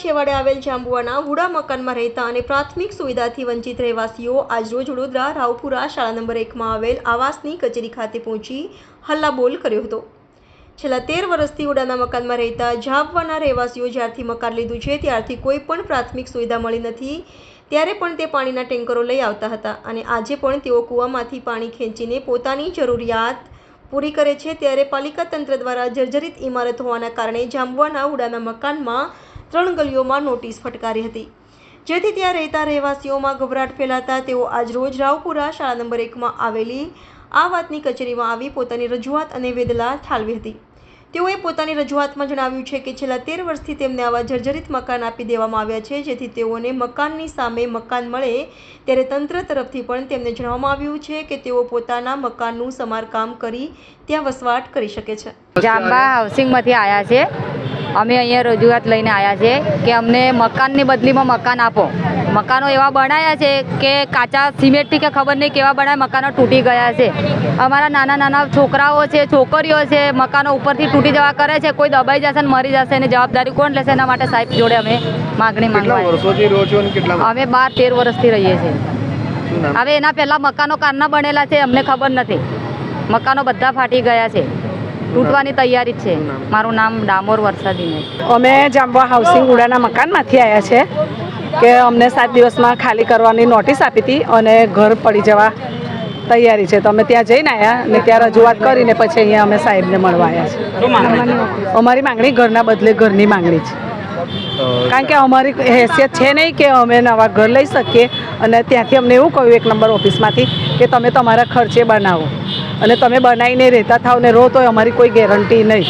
છેવાડે આવેલ જાંબુઆના હુડા મકાનમાં રહેતા અને પ્રાથમિક સુવિધાથી વંચિત રહેવાસીઓ આજરોજ વડોદરા રાવપુરા શાળા નંબર એકમાં આવેલ આવાસની કચેરી ખાતે પહોંચી હલ્લાબોલ કર્યો હતો. છેલ્લા તેર વર્ષથી હુડાના મકાનમાં રહેતા ઝાબવાના રહેવાસીઓ જ્યારથી મકાન લીધું છે, ત્યારથી કોઈ પણ પ્રાથમિક સુવિધા મળી નથી, ત્યારે પણ તે પાણીના ટેન્કરો લઈ આવતા હતા અને આજે પણ તેઓ કૂવામાંથી પાણી ખેંચીને પોતાની જરૂરિયાત પૂરી કરે છે, ત્યારે પાલિકા તંત્ર દ્વારા જર્જરિત ઇમારત હોવાના કારણે જાંબુઆના ઉડાના મકાનમાં ત્રણ ગલીઓમાં નોટિસ ફટકારી હતી. જેથી ત્યાં રહેતા રહેવાસીઓમાં ગભરાટ ફેલાતા તેઓ આજરોજ રાવપુરા શાળા નંબર એકમાં આવેલી આ વાતની કચેરીમાં આવી પોતાની રજૂઆત અને વેદલા ઠાલવી હતી. તેઓએ પોતાની રજૂઆતમાં જણાવ્યું છે કે છેલ્લા તેર વર્ષથી તેમને આવા જર્જરિત મકાન આપી દેવામાં આવ્યા છે, જેથી તેઓને મકાનની સામે મકાન મળે ત્યારે તંત્ર તરફથી પણ તેમને જણાવવામાં આવ્યું છે કે તેઓ પોતાના મકાનનું સમારકામ કરી ત્યાં વસવાટ કરી શકે છે. જાંબા હાઉસિંગમાંથી આવ્યા છે. અમે અહીંયા રજૂઆત લઈને આવ્યા છે કે અમને મકાનની બદલીમાં મકાન આપો. મકાનો એવા બનાવ્યા છે કે કાચા સિમેન્ટથી કે ખબર નહીં કેવા બનાવ્યા મકાનો તૂટી ગયા છે. અમારા નાના નાના છોકરાઓ છે છોકરીઓ છે મકાનો ઉપરથી તૂટી જવા કરે છે કોઈ દબાઈ જશે ને મરી જશે અને જવાબદારી કોણ લેશે એના માટે સાહેબ જોડે અમે માગણી માંગવા વર્ષોથી રહો છો અને કેટલા અમે બાર તેર વર્ષથી રહીએ છીએ. હવે એના પહેલાં મકાનો કારના બનેલા છે અમને ખબર નથી. મકાનો બધા ફાટી ગયા છે. તૂટવાની તૈયારી છે. મારું નામ ડામોર વરસાદીને અમે જાંબવા હાઉસિંગ ઉડાના મકાનમાંથી આવ્યા છે કે અમને સાત દિવસમાં ખાલી કરવાની નોટિસ આપી હતી અને ઘર પડી જવા તૈયારી છે. તો અમે ત્યાં જઈને આવ્યા અને ત્યાં રજૂઆત કરીને પછી અહીંયા અમે સાહેબને મળવા આવ્યા છે. અમારી માંગણી ઘરના બદલે ઘરની માંગણી છે. કારણ કે અમારી હેસિયત છે નહીં કે અમે નવા ઘર લઈ શકીએ. અને ત્યાંથી અમને એવું કહ્યું એક નંબર ઓફિસમાંથી કે તમે તમારા ખર્ચે બનાવો. અને તમે બનાવીને રહેતા થાવ ને રહો તો અમારી કોઈ ગેરંટી નહીં.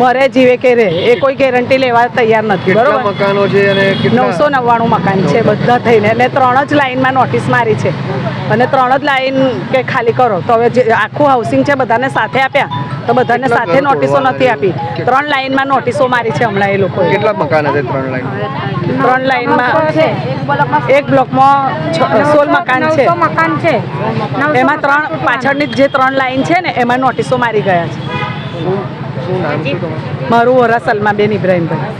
મરે જીવે કે રહે એ કોઈ ગેરંટી લેવા તૈયાર નથી બરોબર? મકાનો છે અને નવસો નવ્વાણું મકાન છે બધા થઈને અને ત્રણ જ લાઈનમાં નોટિસ મારી છે. અને ત્રણ જ લાઈન કે ખાલી કરો તો હવે જે આખું હાઉસિંગ છે બધાને સાથે આપ્યા તો બધાને સાથે નોટિસો નથી આપી. ત્રણ લાઈનમાં નોટિસો મારી છે હમણાં એ લોકો કેટલા મકાન હશે ત્રણ લાઈન? ત્રણ લાઈનમાં એક બ્લોકમાં સોળ મકાન છે. મકાન છે. એમાં ત્રણ પાછળની જે ત્રણ લાઈન છે ને એમાં નોટિસો મારી ગયા છે. મારું વરા સલમાબેન ઇબ્રાહીમભાઈ.